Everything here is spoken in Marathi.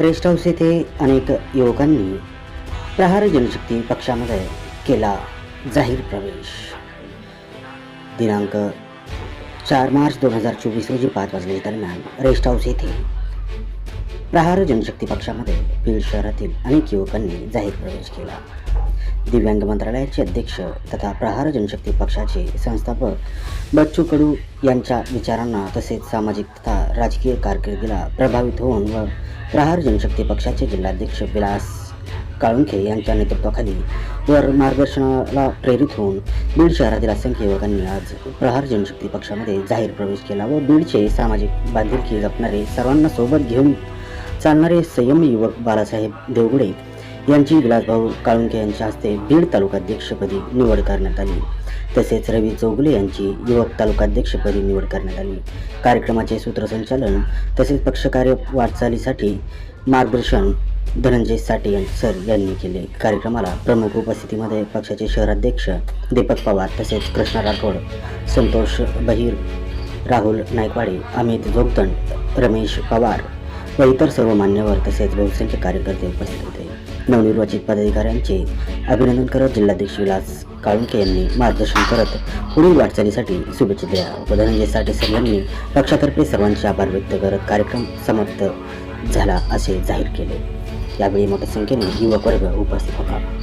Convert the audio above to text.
रेस्ट हाऊस येथे अनेक युवकांनी प्रहार जनशक्ती पक्षामध्ये केला जाहीर प्रवेश. दिनांक चार मार्च दोन हजार चोवीस रोजी पाच वाजले दरम्यान रेस्ट हाऊस येथे प्रहार जनशक्ती पक्षामध्ये बीड शहरातील अनेक युवकांनी जाहीर प्रवेश केला. दिव्यांग मंत्रालयाचे अध्यक्ष तथा प्रहार जनशक्ती पक्षाचे संस्थापक बच्चू कडू यांच्या विचारांना तसेच सामाजिक तथा राजकीय कारकिर्दीला प्रभावित होऊन व प्रहार जनशक्ती पक्षाचे जिल्हाध्यक्ष विलास काळुंखे यांच्या नेतृत्वाखाली वर मार्गदर्शनाला प्रेरित होऊन बीड शहरातील असंख्य युवकांनी आज प्रहार जनशक्ती पक्षामध्ये जाहीर प्रवेश केला व बीडचे सामाजिक बांधिलकी जपणारे सर्वांना सोबत घेऊन चालणारे संयमी युवक बाळासाहेब देवगुडे यांची विलासभाऊ काळुंके यांच्या हस्ते बीड तालुकाध्यक्षपदी निवड करण्यात आली. तसेच रवी चौगुले यांची युवक तालुकाध्यक्षपदी निवड करण्यात आली. कार्यक्रमाचे सूत्रसंचालन तसेच पक्षकार्य वाटचालीसाठी मार्गदर्शन धनंजय साठे सर यांनी केले. कार्यक्रमाला प्रमुख उपस्थितीमध्ये पक्षाचे शहराध्यक्ष दीपक पवार तसेच कृष्णा राठोड संतोष बहिर राहुल नायकवाडे अमित जोगदंड रमेश पवार व इतर सर्व मान्यवर तसेच बहुसंख्य कार्यकर्ते उपस्थित होते. नवनिर्वाचित पदाधिकाऱ्यांचे अभिनंदन करत जिल्हाध्यक्ष विलास काळुंके यांनी मार्गदर्शन करत पुढील वाटचालीसाठी शुभेच्छा दिल्या. व धनंजय साठे सर यांनी पक्षातर्फे सर्वांचे आभार व्यक्त करत कार्यक्रम समाप्त झाला असे जाहीर केले. यावेळी मोठ्या संख्येने युवक वर्ग उपस्थित होता.